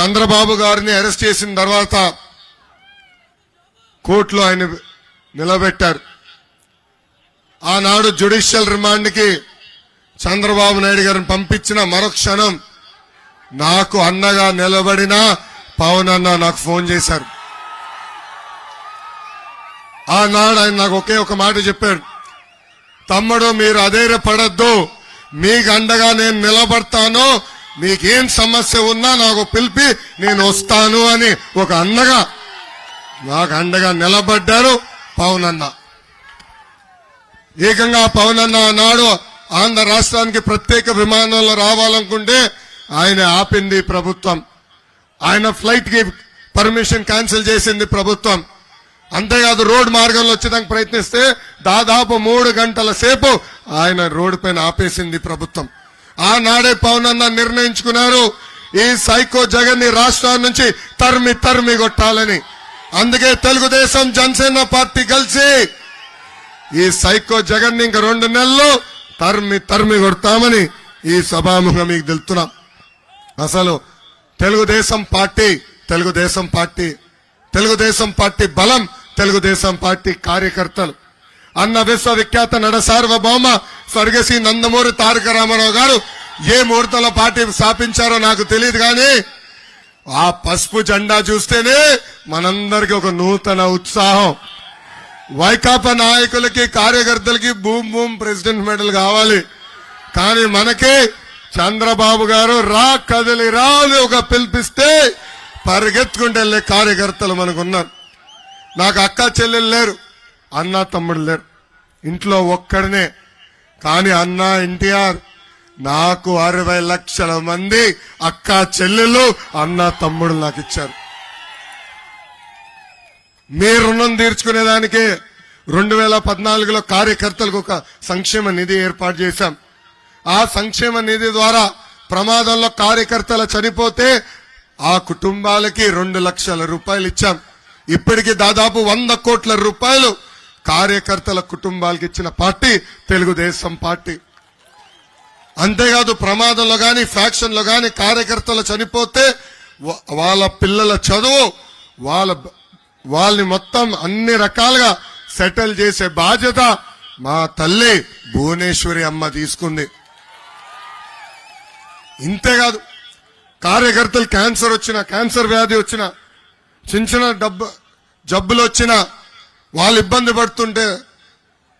చంద్రబాబు గారిని అరెస్ట్ చేసిన తర్వాత కోర్టులో ఆయన నిలబెట్టారు. ఆనాడు జ్యుడిషియల్ రిమాండ్కి చంద్రబాబు నాయుడు గారిని పంపించిన మరుక్షణం నాకు అన్నగా నిలబడిన పవన్ అన్న నాకు ఫోన్ చేశారు. ఆనాడు ఆయన నాకు ఒకే ఒక మాట చెప్పాడు. తమ్ముడు మీరు అధైర్యపడద్దు. మీకు అండగా నేను నిలబడతాను. మీకేం సమస్య ఉన్నా నాకు పిలిపి నేను వస్తాను అని ఒక అన్నగా నాకు అండగా నిలబడ్డారు పవన్ అన్న ఏకంగా పవన్ అన్న ఆంధ్ర రాష్ట్రానికి ప్రత్యేక విమానంలో రావాలనుకుంటే ఆయన ఆపింది ప్రభుత్వం. ఆయన ఫ్లైట్కి పర్మిషన్ క్యాన్సిల్ చేసింది ప్రభుత్వం. అంతేకాదు రోడ్ మార్గంలో వచ్చేదానికి ప్రయత్నిస్తే దాదాపు మూడు గంటల సేపు ఆయన రోడ్డు పైన ఆపేసింది ప్రభుత్వం. ఆనాడే పవన్ అన్న నిర్ణయించుకున్నారు. ఈ సైకో జగన్ని రాష్ట్రాల నుంచి తరిమి తరిమి కొట్టాలని. అందుకే తెలుగుదేశం జనసేన పార్టీ కలిసి ఈ సైకో జగన్ ఇంక రెండు నెలలు తరిమి తరిమి కొడతామని ఈ సభాముఖం మీకు తెలుపుతున్నాం అసలు Telugu Desam party Telugu Desam party Telugu Desam party బలం తెలుగుదేశం పార్టీ కార్యకర్తలు. అన్న విశ్వవిఖ్యాత నడ సార్వభౌమ స్వర్గశ్రీ నందమూరి తారక రామారావు గారు ఏ ముహూర్తంలో పార్టీ స్థాపించారో నాకు తెలియదు కానీ ఆ పసుపు జెండా చూస్తేనే మనందరికి ఒక నూతన ఉత్సాహం. వైకాపా నాయకులకి కార్యకర్తలకి బూమ్ బూమ్ ప్రెసిడెంట్ మెడల్ కావాలి. కానీ మనకి చంద్రబాబు గారు రా కదిలి రా అని ఒక పిలిపిస్తే పరిగెత్తుకుంటూ వెళ్ళే కార్యకర్తలు మనకున్నారు. నాకు అక్క చెల్లెలు లేరు అన్న తమ్ముడు లేరు. ఇంట్లో ఒక్కడనే కానీ అన్న ఎన్టీఆర్ నాకు అరవై లక్షల మంది అక్క చెల్లెలు అన్న తమ్ముడు నాకు ఇచ్చారు. మీ రుణం తీర్చుకునేదానికి రెండు వేల పద్నాలుగులో కార్యకర్తలకు ఒక సంక్షేమ నిధి ఏర్పాటు చేశాం. ఆ సంక్షేమ నిధి ద్వారా ప్రమాదంలో కార్యకర్తలు చనిపోతే ఆ కుటుంబాలకి రెండు లక్షల రూపాయలు ఇచ్చాం. ఇప్పటికి దాదాపు వంద కోట్ల రూపాయలు కార్యకర్తల కుటుంబాలకు ఇచ్చిన పార్టీ తెలుగుదేశం పార్టీ. అంతేకాదు ప్రమాదంలో గాని ఫ్యాక్షన్లో కానీ గాని కార్యకర్తలు చనిపోతే వాళ్ళ పిల్లల చదువు వాళ్ళ వాళ్ళని మొత్తం అన్ని రకాలుగా సెటిల్ చేసే బాధ్యత మా తల్లి భువనేశ్వరి అమ్మ తీసుకుంది. ఇంతేకాదు కార్యకర్తలు క్యాన్సర్ వచ్చిన క్యాన్సర్ వ్యాధి వచ్చిన చిన్న చిన్న డబ్బు జబ్బులు వచ్చిన వాళ్ళు ఇబ్బంది పడుతుంటే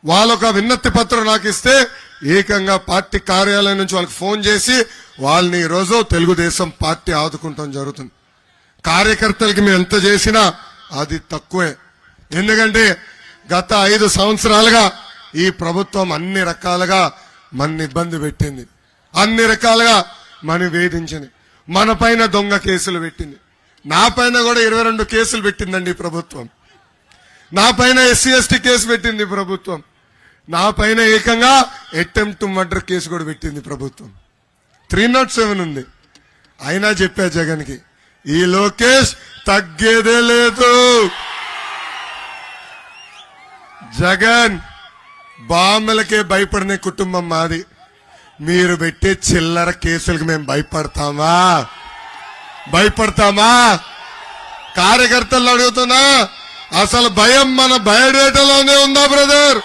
వాళ్ళొక విన్నతి పత్రం నాకు ఇస్తే ఏకంగా పార్టీ కార్యాలయం నుంచి వాళ్ళకి ఫోన్ చేసి వాళ్ళని ఈరోజు తెలుగుదేశం పార్టీ ఆదుకుంటాం జరుగుతుంది. కార్యకర్తలకి మేము ఎంత చేసినా అది తక్కువే. ఎందుకంటే గత ఐదు సంవత్సరాలుగా ఈ ప్రభుత్వం అన్ని రకాలుగా మన ఇబ్బంది పెట్టింది. అన్ని రకాలుగా మన వేధించింది. మన పైన దొంగ కేసులు పెట్టింది. నా పైన కూడా ఇరవై రెండు కేసులు పెట్టిందండి ఈ ప్రభుత్వం. నా పైన ఎస్సీ ఎస్టీ కేసు పెట్టింది ప్రభుత్వం. నా పైన ఏకంగా అటెంప్ట్ మర్డర్ కేసు కూడా పెట్టింది ప్రభుత్వం. త్రీ నాట్ సెవెన్ ఉంది. అయినా చెప్పా జగన్కి ఈ లోకేష్ తగ్గేదే లేదు. జగన్ బామ్మలకే భయపడని కుటుంబం మాది. మీరు పెట్టే చిల్లర కేసులకు మేము భయపడతామా? భయపడతామా? కార్యకర్తలు అడుగుతున్నా? అసలు భయం మన బయోడేటాలోనే ఉందా బ్రదర్?